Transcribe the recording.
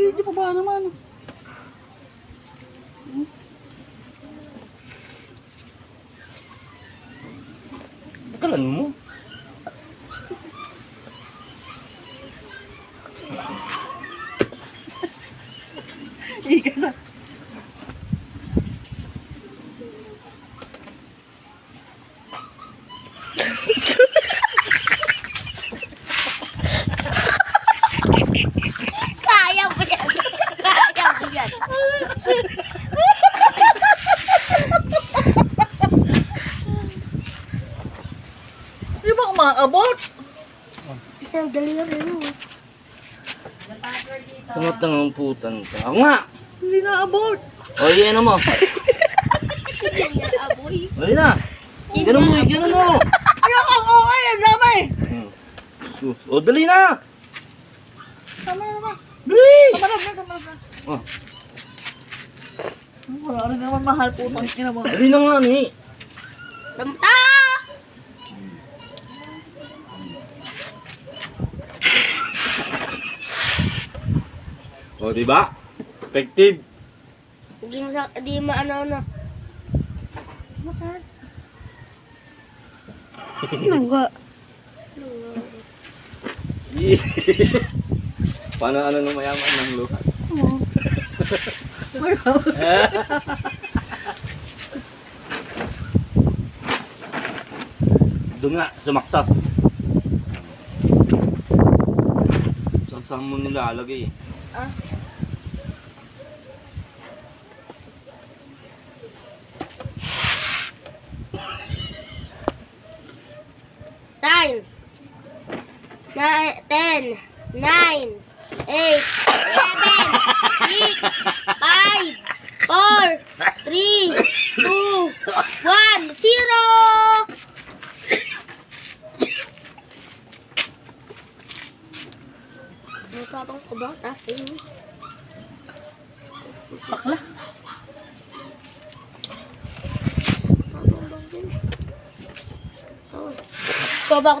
Video pa ba naman? Kalan mo? Ika na. Kaya mo yan. Kaya mo yan. Di ba umaabot? Isang daliri mo. Tumatang ang putan ka. Ako nga! Hindi na abot. O, yan mo. Yan yan, aboy. Dali na. Ganun mo, ganun mo. Ayaw kang OA, ang damay. O, dali na. Tama na ba? Dali. Tama na, tama na. Oh, Wala rin naman mahal po ina mo. dali na nga ni. Lamta! O, di ba? Effective. Hindi mo sa, hindi mo ano ano. Luga. Paano ano nung mayaman ng luha? Doon nga, sumakta. Saan saan mo nilalagay eh? Ah. Nine. Nine, ten, nine, eight, seven, six, 3, 2, 1, 0! Nagkabang ko ba? Taas sa'yo. Bakla. Nagkabang?